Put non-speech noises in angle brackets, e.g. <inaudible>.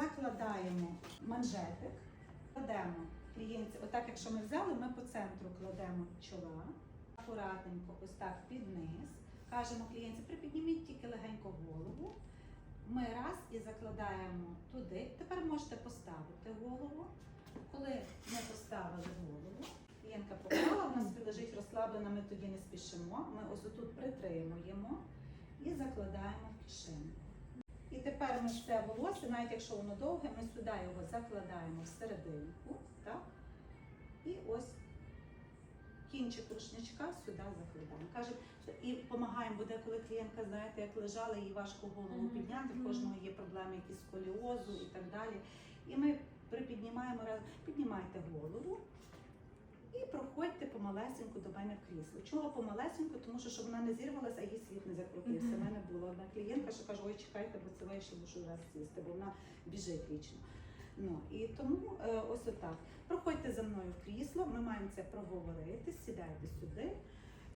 закладаємо манжетик, кладемо клієнтці, отак, якщо ми взяли, ми по центру кладемо чола, акуратненько, ось так під низ. Кажемо клієнтці, припідніміть тільки легенько голову. Ми раз і закладаємо туди. Тепер можете поставити голову. Коли ми поставили голову, клієнтка поклала, у нас <clears throat> лежить розслаблена, ми тоді не спішимо. Ми ось отут притримуємо і закладаємо в кишеню. Тепер ми все волосся, навіть якщо воно довге, ми сюди його закладаємо всерединку, так? І ось кінчик рушничка сюди закладаємо. Каже, і допомагаємо, бо деколи клієнтка, знаєте, як лежала, їй важко голову підняти, в кожного є проблеми, якісь сколіозу і так далі. І ми припіднімаємо разом, піднімайте голову. І проходьте помалесеньку до мене в крісло. Чого помалесеньку? Тому що щоб вона не зірвалася, а її світ не закрутився. У Мгм. мене була одна клієнтка, що каже, ой, чекайте, бо це вийшло мушу раз сісти, бо вона біжить вічно. Ну і тому е, ось отак. Проходьте за мною в крісло, ми маємо це проговорити, сідайте сюди.